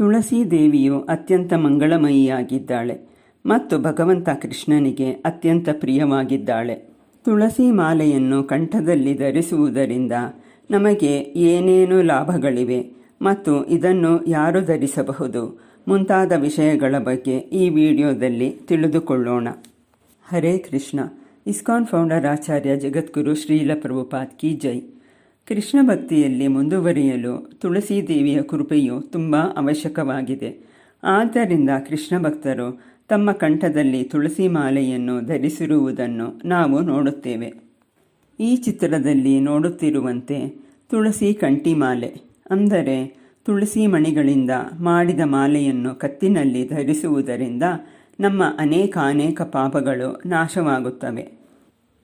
ತುಳಸಿ ದೇವಿಯು ಅತ್ಯಂತ ಮಂಗಳಮಯಿಯಾಗಿದ್ದಾಳೆ ಮತ್ತು ಭಗವಂತ ಕೃಷ್ಣನಿಗೆ ಅತ್ಯಂತ ಪ್ರಿಯವಾಗಿದ್ದಾಳೆ. ತುಳಸಿ ಮಾಲೆಯನ್ನು ಕಂಠದಲ್ಲಿ ಧರಿಸುವುದರಿಂದ ನಮಗೆ ಏನೇನು ಲಾಭಗಳಿವೆ ಮತ್ತು ಇದನ್ನು ಯಾರು ಧರಿಸಬಹುದು ಮುಂತಾದ ವಿಷಯಗಳ ಬಗ್ಗೆ ಈ ವಿಡಿಯೋದಲ್ಲಿ ತಿಳಿದುಕೊಳ್ಳೋಣ. ಹರೇ ಕೃಷ್ಣ. ಇಸ್ಕಾನ್ ಫೌಂಡರ್ ಆಚಾರ್ಯ ಜಗದ್ಗುರು ಶ್ರೀಲ ಪ್ರಭುಪಾದ್ ಕಿ ಜೈ. ಕೃಷ್ಣ ಭಕ್ತಿಯಲ್ಲಿ ಮುಂದುವರಿಯಲು ತುಳಸಿ ದೇವಿಯ ಕೃಪೆಯು ತುಂಬ ಅವಶ್ಯಕವಾಗಿದೆ. ಆದ್ದರಿಂದ ಕೃಷ್ಣ ಭಕ್ತರು ತಮ್ಮ ಕಂಠದಲ್ಲಿ ತುಳಸಿ ಮಾಲೆಯನ್ನು ಧರಿಸಿರುವುದನ್ನು ನಾವು ನೋಡುತ್ತೇವೆ. ಈ ಚಿತ್ರದಲ್ಲಿ ನೋಡುತ್ತಿರುವಂತೆ ತುಳಸಿ ಕಂಠಿ ಮಾಲೆ ಅಂದರೆ ತುಳಸಿ ಮಣಿಗಳಿಂದ ಮಾಡಿದ ಮಾಲೆಯನ್ನು ಕತ್ತಿನಲ್ಲಿ ಧರಿಸುವುದರಿಂದ ನಮ್ಮ ಅನೇಕಾನೇಕ ಪಾಪಗಳು ನಾಶವಾಗುತ್ತವೆ.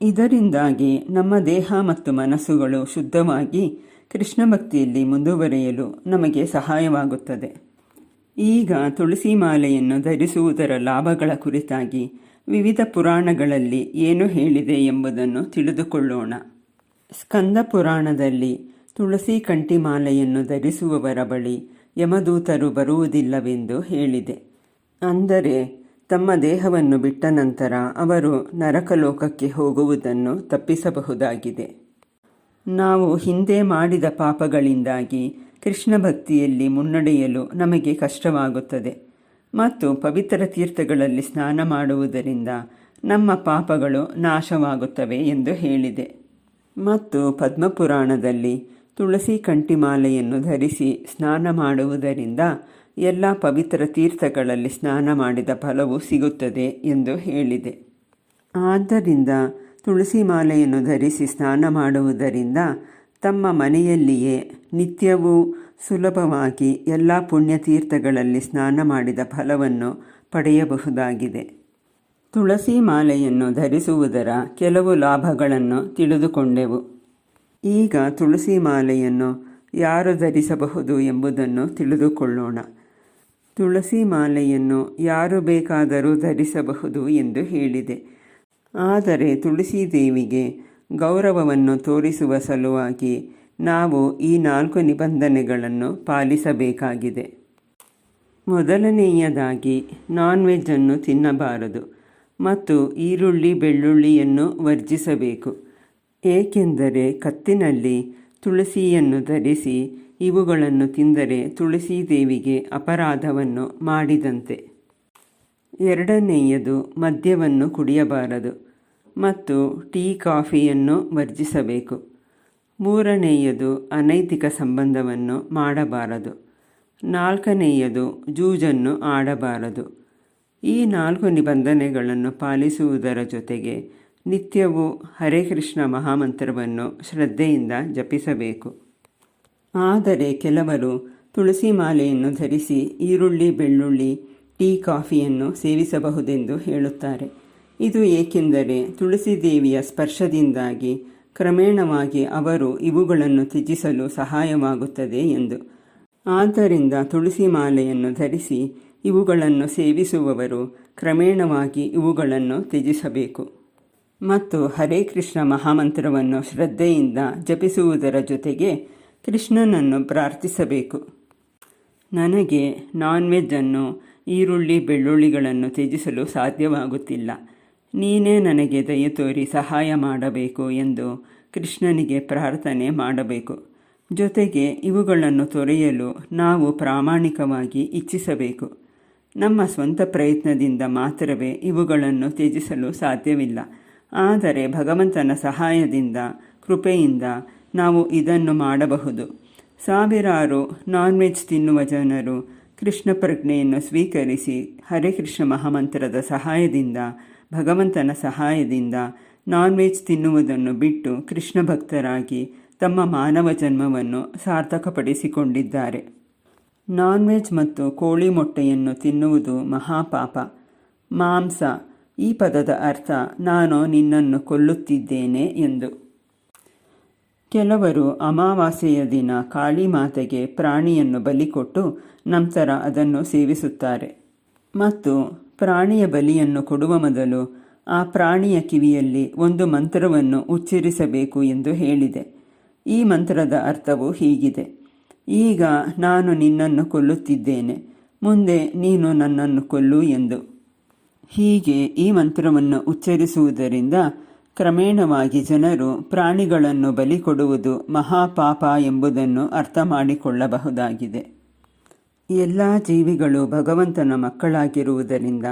ಇದರಿಂದಾಗಿ ನಮ್ಮ ದೇಹ ಮತ್ತು ಮನಸ್ಸುಗಳು ಶುದ್ಧವಾಗಿ ಕೃಷ್ಣ ಭಕ್ತಿಯಲ್ಲಿ ಮುಂದುವರಿಯಲು ನಮಗೆ ಸಹಾಯವಾಗುತ್ತದೆ. ಈಗ ತುಳಸಿ ಮಾಲೆಯನ್ನು ಧರಿಸುವುದರ ಲಾಭಗಳ ಕುರಿತಾಗಿ ವಿವಿಧ ಪುರಾಣಗಳಲ್ಲಿ ಏನು ಹೇಳಿದೆ ಎಂಬುದನ್ನು ತಿಳಿದುಕೊಳ್ಳೋಣ. ಸ್ಕಂದ ಪುರಾಣದಲ್ಲಿ ತುಳಸಿ ಕಂಠಿಮಾಲೆಯನ್ನು ಧರಿಸುವವರ ಬಳಿ ಯಮದೂತರು ಬರುವುದಿಲ್ಲವೆಂದು ಹೇಳಿದೆ. ಅಂದರೆ ತಮ್ಮ ದೇಹವನ್ನು ಬಿಟ್ಟ ನಂತರ ಅವರು ನರಕಲೋಕಕ್ಕೆ ಹೋಗುವುದನ್ನು ತಪ್ಪಿಸಬಹುದಾಗಿದೆ. ನಾವು ಹಿಂದೆ ಮಾಡಿದ ಪಾಪಗಳಿಂದಾಗಿ ಕೃಷ್ಣ ಭಕ್ತಿಯಲ್ಲಿ ಮುನ್ನಡೆಯಲು ನಮಗೆ ಕಷ್ಟವಾಗುತ್ತದೆ. ಮತ್ತು ಪವಿತ್ರ ತೀರ್ಥಗಳಲ್ಲಿ ಸ್ನಾನ ಮಾಡುವುದರಿಂದ ನಮ್ಮ ಪಾಪಗಳು ನಾಶವಾಗುತ್ತವೆ ಎಂದು ಹೇಳಿದೆ. ಮತ್ತು ಪದ್ಮಪುರಾಣದಲ್ಲಿ ತುಳಸಿ ಕಂಠಿಮಾಲೆಯನ್ನು ಧರಿಸಿ ಸ್ನಾನ ಮಾಡುವುದರಿಂದ ಎಲ್ಲ ಪವಿತ್ರ ತೀರ್ಥಗಳಲ್ಲಿ ಸ್ನಾನ ಮಾಡಿದ ಫಲವು ಸಿಗುತ್ತದೆ ಎಂದು ಹೇಳಿದೆ. ಆದ್ದರಿಂದ ತುಳಸಿ ಮಾಲೆಯನ್ನು ಧರಿಸಿ ಸ್ನಾನ ಮಾಡುವುದರಿಂದ ತಮ್ಮ ಮನೆಯಲ್ಲಿಯೇ ನಿತ್ಯವೂ ಸುಲಭವಾಗಿ ಎಲ್ಲ ಪುಣ್ಯತೀರ್ಥಗಳಲ್ಲಿ ಸ್ನಾನ ಮಾಡಿದ ಫಲವನ್ನು ಪಡೆಯಬಹುದಾಗಿದೆ. ತುಳಸಿ ಮಾಲೆಯನ್ನು ಧರಿಸುವುದರ ಕೆಲವು ಲಾಭಗಳನ್ನು ತಿಳಿದುಕೊಂಡೆವು. ಈಗ ತುಳಸಿ ಮಾಲೆಯನ್ನು ಯಾರು ಧರಿಸಬಹುದು ಎಂಬುದನ್ನು ತಿಳಿದುಕೊಳ್ಳೋಣ. ತುಳಸಿ ಮಾಲೆಯನ್ನು ಯಾರು ಬೇಕಾದರೂ ಧರಿಸಬಹುದು ಎಂದು ಹೇಳಿದೆ. ಆದರೆ ತುಳಸಿ ದೇವಿಗೆ ಗೌರವವನ್ನು ತೋರಿಸುವ ಸಲುವಾಗಿ ನಾವು ಈ ನಾಲ್ಕು ನಿಬಂಧನೆಗಳನ್ನು ಪಾಲಿಸಬೇಕಾಗಿದೆ. ಮೊದಲನೆಯದಾಗಿ ನಾನ್ ವೆಜ್ಜನ್ನು ತಿನ್ನಬಾರದು ಮತ್ತು ಈರುಳ್ಳಿ ಬೆಳ್ಳುಳ್ಳಿಯನ್ನು ವರ್ಜಿಸಬೇಕು. ಏಕೆಂದರೆ ಕತ್ತಿನಲ್ಲಿ ತುಳಸಿಯನ್ನು ಧರಿಸಿ ಇವುಗಳನ್ನು ತಿಂದರೆ ತುಳಸಿ ದೇವಿಗೆ ಅಪರಾಧವನ್ನು ಮಾಡಿದಂತೆ. ಎರಡನೆಯದು ಮದ್ಯವನ್ನು ಕುಡಿಯಬಾರದು ಮತ್ತು ಟೀ ಕಾಫಿಯನ್ನು ವರ್ಜಿಸಬೇಕು. ಮೂರನೆಯದು ಅನೈತಿಕ ಸಂಬಂಧವನ್ನು ಮಾಡಬಾರದು. ನಾಲ್ಕನೆಯದು ಜೂಜನ್ನು ಆಡಬಾರದು. ಈ ನಾಲ್ಕು ನಿಬಂಧನೆಗಳನ್ನು ಪಾಲಿಸುವುದರ ಜೊತೆಗೆ ನಿತ್ಯವೂ ಹರೇ ಕೃಷ್ಣ ಮಹಾಮಂತ್ರವನ್ನು ಶ್ರದ್ಧೆಯಿಂದ ಜಪಿಸಬೇಕು. ಆದರೆ ಕೆಲವರು ತುಳಸಿ ಮಾಲೆಯನ್ನು ಧರಿಸಿ ಈರುಳ್ಳಿ, ಬೆಳ್ಳುಳ್ಳಿ, ಟೀ, ಕಾಫಿಯನ್ನು ಸೇವಿಸಬಹುದೆಂದು ಹೇಳುತ್ತಾರೆ. ಇದು ಏಕೆಂದರೆ ತುಳಸಿ ದೇವಿಯ ಸ್ಪರ್ಶದಿಂದಾಗಿ ಕ್ರಮೇಣವಾಗಿ ಅವರು ಇವುಗಳನ್ನು ತ್ಯಜಿಸಲು ಸಹಾಯವಾಗುತ್ತದೆ ಎಂದು. ಆದ್ದರಿಂದ ತುಳಸಿ ಮಾಲೆಯನ್ನು ಧರಿಸಿ ಇವುಗಳನ್ನು ಸೇವಿಸುವವರು ಕ್ರಮೇಣವಾಗಿ ಇವುಗಳನ್ನು ತ್ಯಜಿಸಬೇಕು. ಮತ್ತು ಹರೇ ಕೃಷ್ಣ ಮಹಾಮಂತ್ರವನ್ನು ಶ್ರದ್ಧೆಯಿಂದ ಜಪಿಸುವುದರ ಜೊತೆಗೆ ಕೃಷ್ಣನನ್ನು ಪ್ರಾರ್ಥಿಸಬೇಕು. ನನಗೆ ನಾನ್ ವೆಜ್ಜನ್ನು ಈರುಳ್ಳಿ ಬೆಳ್ಳುಳ್ಳಿಗಳನ್ನು ತ್ಯಜಿಸಲು ಸಾಧ್ಯವಾಗುತ್ತಿಲ್ಲ. ನೀನೇ ನನಗೆ ದಯ ತೋರಿ ಸಹಾಯ ಮಾಡಬೇಕು ಎಂದು ಕೃಷ್ಣನಿಗೆ ಪ್ರಾರ್ಥನೆ ಮಾಡಬೇಕು. ಜೊತೆಗೆ ಇವುಗಳನ್ನು ತೊರೆಯಲು ನಾವು ಪ್ರಾಮಾಣಿಕವಾಗಿ ಇಚ್ಛಿಸಬೇಕು. ನಮ್ಮ ಸ್ವಂತ ಪ್ರಯತ್ನದಿಂದ ಮಾತ್ರವೇ ಇವುಗಳನ್ನು ತ್ಯಜಿಸಲು ಸಾಧ್ಯವಿಲ್ಲ. ಆದರೆ ಭಗವಂತನ ಸಹಾಯದಿಂದ, ಕೃಪೆಯಿಂದ ನಾವು ಇದನ್ನು ಮಾಡಬಹುದು. ಸಾವಿರಾರು ನಾನ್ ವೆಜ್ ತಿನ್ನುವ ಜನರು ಕೃಷ್ಣ ಪ್ರಜ್ಞೆಯನ್ನು ಸ್ವೀಕರಿಸಿ ಹರೇ ಕೃಷ್ಣ ಮಹಾಮಂತ್ರದ ಸಹಾಯದಿಂದ, ಭಗವಂತನ ಸಹಾಯದಿಂದ ನಾನ್ ವೆಜ್ ತಿನ್ನುವುದನ್ನು ಬಿಟ್ಟು ಕೃಷ್ಣ ಭಕ್ತರಾಗಿ ತಮ್ಮ ಮಾನವ ಜನ್ಮವನ್ನು ಸಾರ್ಥಕಪಡಿಸಿಕೊಂಡಿದ್ದಾರೆ. ನಾನ್ ವೆಜ್ ಮತ್ತು ಕೋಳಿ ಮೊಟ್ಟೆಯನ್ನು ತಿನ್ನುವುದು ಮಹಾಪಾಪ. ಮಾಂಸ ಈ ಪದದ ಅರ್ಥ ನಾನು ನಿನ್ನನ್ನು ಕೊಲ್ಲುತ್ತಿದ್ದೇನೆ ಎಂದು. ಕೆಲವರು ಅಮಾವಾಸ್ಯೆಯ ದಿನ ಕಾಳಿ ಮಾತೆಗೆ ಪ್ರಾಣಿಯನ್ನು ಬಲಿಕೊಟ್ಟು ನಂತರ ಅದನ್ನು ಸೇವಿಸುತ್ತಾರೆ. ಮತ್ತು ಪ್ರಾಣಿಯ ಬಲಿಯನ್ನು ಕೊಡುವ ಮೊದಲು ಆ ಪ್ರಾಣಿಯ ಕಿವಿಯಲ್ಲಿ ಒಂದು ಮಂತ್ರವನ್ನು ಉಚ್ಚರಿಸಬೇಕು ಎಂದು ಹೇಳಿದೆ. ಈ ಮಂತ್ರದ ಅರ್ಥವು ಹೀಗಿದೆ. ಈಗ ನಾನು ನಿನ್ನನ್ನು ಕೊಲ್ಲುತ್ತಿದ್ದೇನೆ. ಮುಂದೆ ನೀನು ನನ್ನನ್ನು ಕೊಲ್ಲು ಎಂದು. ಹೀಗೆ ಈ ಮಂತ್ರವನ್ನು ಉಚ್ಚರಿಸುವುದರಿಂದ ಕ್ರಮೇಣವಾಗಿ ಜನರು ಪ್ರಾಣಿಗಳನ್ನು ಬಲಿ ಕೊಡುವುದು ಮಹಾಪಾಪ ಎಂಬುದನ್ನು ಅರ್ಥ ಮಾಡಿಕೊಳ್ಳಬಹುದಾಗಿದೆ. ಎಲ್ಲ ಜೀವಿಗಳು ಭಗವಂತನ ಮಕ್ಕಳಾಗಿರುವುದರಿಂದ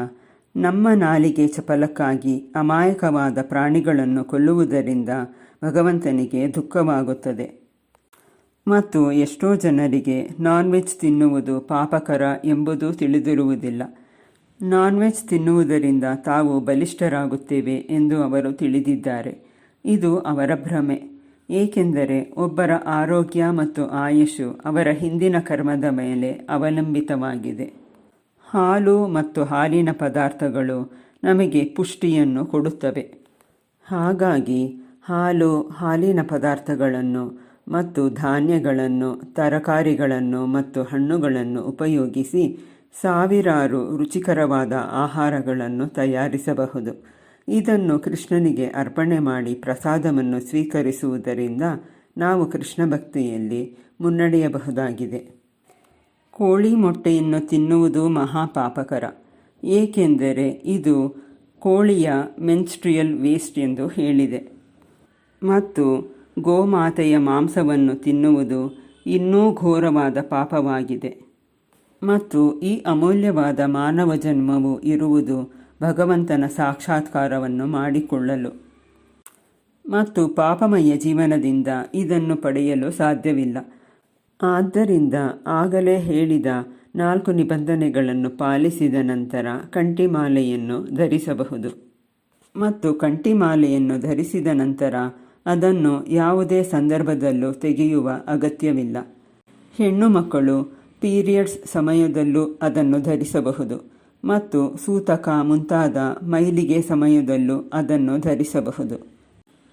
ನಮ್ಮ ನಾಲಿಗೆ ಚಪಲಕ್ಕಾಗಿ ಅಮಾಯಕವಾದ ಪ್ರಾಣಿಗಳನ್ನು ಕೊಲ್ಲುವುದರಿಂದ ಭಗವಂತನಿಗೆ ದುಃಖವಾಗುತ್ತದೆ. ಮತ್ತು ಎಷ್ಟೋ ಜನರಿಗೆ ನಾನ್ ವೆಜ್ ತಿನ್ನುವುದು ಪಾಪಕರ ಎಂಬುದು ತಿಳಿದಿರುವುದಿಲ್ಲ. ನಾನ್ ವೆಜ್ ತಿನ್ನುವುದರಿಂದ ತಾವು ಬಲಿಷ್ಠರಾಗುತ್ತೇವೆ ಎಂದು ಅವರು ತಿಳಿದಿದ್ದಾರೆ. ಇದು ಅವರ ಭ್ರಮೆ. ಏಕೆಂದರೆ ಒಬ್ಬರ ಆರೋಗ್ಯ ಮತ್ತು ಆಯುಷು ಅವರ ಹಿಂದಿನ ಕರ್ಮದ ಮೇಲೆ ಅವಲಂಬಿತವಾಗಿದೆ. ಹಾಲು ಮತ್ತು ಹಾಲಿನ ಪದಾರ್ಥಗಳು ನಮಗೆ ಪುಷ್ಟಿಯನ್ನು ಕೊಡುತ್ತವೆ. ಹಾಗಾಗಿ ಹಾಲು, ಹಾಲಿನ ಪದಾರ್ಥಗಳನ್ನು ಮತ್ತು ಧಾನ್ಯಗಳನ್ನು, ತರಕಾರಿಗಳನ್ನು ಮತ್ತು ಹಣ್ಣುಗಳನ್ನು ಉಪಯೋಗಿಸಿ ಸಾವಿರಾರು ರುಚಿಕರವಾದ ಆಹಾರಗಳನ್ನು ತಯಾರಿಸಬಹುದು. ಇದನ್ನು ಕೃಷ್ಣನಿಗೆ ಅರ್ಪಣೆ ಮಾಡಿ ಪ್ರಸಾದವನ್ನು ಸ್ವೀಕರಿಸುವುದರಿಂದ ನಾವು ಕೃಷ್ಣ ಭಕ್ತಿಯಲ್ಲಿ ಮುನ್ನಡೆಯಬಹುದಾಗಿದೆ. ಕೋಳಿ ಮೊಟ್ಟೆಯನ್ನು ತಿನ್ನುವುದು ಮಹಾಪಾಪಕರ. ಏಕೆಂದರೆ ಇದು ಕೋಳಿಯ ಮೆನ್ಸ್ಟ್ರಿಯಲ್ ವೇಸ್ಟ್ ಎಂದು ಹೇಳಿದೆ. ಮತ್ತು ಗೋಮಾತೆಯ ಮಾಂಸವನ್ನು ತಿನ್ನುವುದು ಇನ್ನೂ ಘೋರವಾದ ಪಾಪವಾಗಿದೆ. ಮತ್ತು ಈ ಅಮೂಲ್ಯವಾದ ಮಾನವ ಜನ್ಮವು ಇರುವುದು ಭಗವಂತನ ಸಾಕ್ಷಾತ್ಕಾರವನ್ನು ಮಾಡಿಕೊಳ್ಳಲು. ಮತ್ತು ಪಾಪಮಯ ಜೀವನದಿಂದ ಇದನ್ನು ಪಡೆಯಲು ಸಾಧ್ಯವಿಲ್ಲ. ಆದ್ದರಿಂದ ಆಗಲೇ ಹೇಳಿದ ನಾಲ್ಕು ನಿಬಂಧನೆಗಳನ್ನು ಪಾಲಿಸಿದ ನಂತರ ಕಂಠಿಮಾಲೆಯನ್ನು ಧರಿಸಬಹುದು. ಮತ್ತು ಕಂಠಿಮಾಲೆಯನ್ನು ಧರಿಸಿದ ನಂತರ ಅದನ್ನು ಯಾವುದೇ ಸಂದರ್ಭದಲ್ಲೂ ತೆಗೆಯುವ ಅಗತ್ಯವಿಲ್ಲ. ಹೆಣ್ಣು ಮಕ್ಕಳು ಪೀರಿಯಡ್ಸ್ ಸಮಯದಲ್ಲೂ ಅದನ್ನು ಧರಿಸಬಹುದು ಮತ್ತು ಸೂತಕ ಮುಂತಾದ ಮೈಲಿಗೆ ಸಮಯದಲ್ಲೂ ಅದನ್ನು ಧರಿಸಬಹುದು.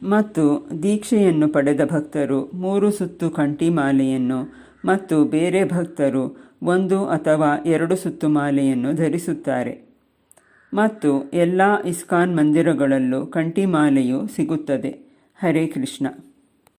ಮತ್ತು ದೀಕ್ಷೆಯನ್ನು ಪಡೆದ ಭಕ್ತರು ಮೂರು ಸುತ್ತು ಕಂಠಿಮಾಲೆಯನ್ನು ಮತ್ತು ಬೇರೆ ಭಕ್ತರು ಒಂದು ಅಥವಾ ಎರಡು ಸುತ್ತು ಮಾಲೆಯನ್ನು ಧರಿಸುತ್ತಾರೆ. ಮತ್ತು ಎಲ್ಲ ಇಸ್ಕಾನ್ ಮಂದಿರಗಳಲ್ಲೂ ಕಂಠಿಮಾಲೆಯು ಸಿಗುತ್ತದೆ. ಹರೇ ಕೃಷ್ಣ.